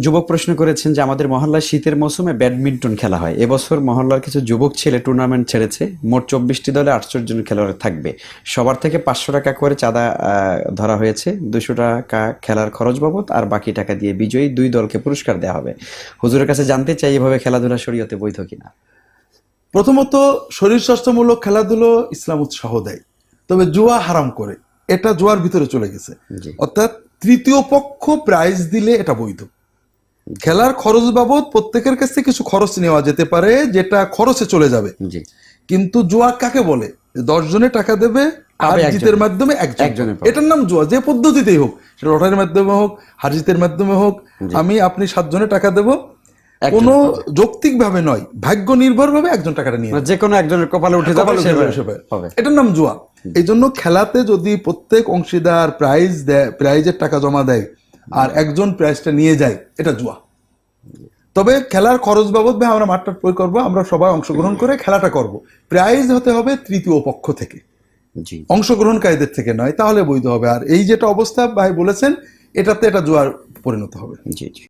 যুবক প্রশ্ন করেছেন যে আমাদের মহল্লায় শীতের মৌসুমে ব্যাডমিন্টন খেলা হয়। এবছর মহল্লার কিছু যুবক ছেলে টুর্নামেন্ট ছেড়েছে। মোট চব্বিশটি দলে আটষট্টি জন খেলোয়াড় থাকবে। সবার থেকে পাঁচশো টাকা করে চাঁদা ধরা হয়েছে। দুশো টাকা খেলার খরচ বাবদ আর বাকি টাকা দিয়ে বিজয়ী দুই দলকে পুরস্কার দেওয়া হবে। হুজুরের কাছে জানতে চাই এভাবে খেলাধুলা শরীয়তে বৈধ কিনা? প্রথমত শরীর স্বাস্থ্যমূলক খেলাধুলো ইসলাম উৎসাহ দেয়। তবে জুয়া হারাম করে। এটা জুয়ার ভিতরে চলে গেছে। অর্থাৎ তৃতীয় পক্ষ প্রাইজ দিলে এটা বৈধ। খেলার খরচ বাবদ প্রত্যেকের কাছ থেকে কিছু খরচ নেওয়া যেতে পারে যেটা খরচে চলে যাবে। কিন্তু জুয়া কাকে বলে? দশ জনে টাকা দেবে আর জিতের মাধ্যমে একজন। এটার নাম জুয়া যে পদ্ধতিতেই হোক। সেটা লটারির মাধ্যমে হোক হার জিতের মাধ্যমে হোক আমি আপনি সাতজনে টাকা দেব। কোনো যৌক্তিক ভাবে নয় ভাগ্য নির্ভর ভাবে একজন টাকাটা নিয়ে যে কোনো একজনের কপালে উঠে যাবে এটার নাম জুয়া। এই জন্য খেলাতে যদি প্রত্যেক অংশীদার প্রাইজ দেয় প্রাইজের টাকা জমা দেয় আর একজন প্রাইজটা নিয়ে যায় এটা জুয়া। তবে খেলার খরচ বাবদ ভাই আমরা মাঠটা প্রয়োগ করব আমরা সবাই অংশগ্রহণ করে খেলাটা করব। প্রাইজ হতে হবে তৃতীয় পক্ষ থেকে। জি। অংশগ্রহণকারীদের থেকে নয় তাহলে বৈধ হবে। আর এই যেটা অবস্থা ভাই বলেছেন এটাতে এটা জুয়ার পরিণত হবে। জি জি।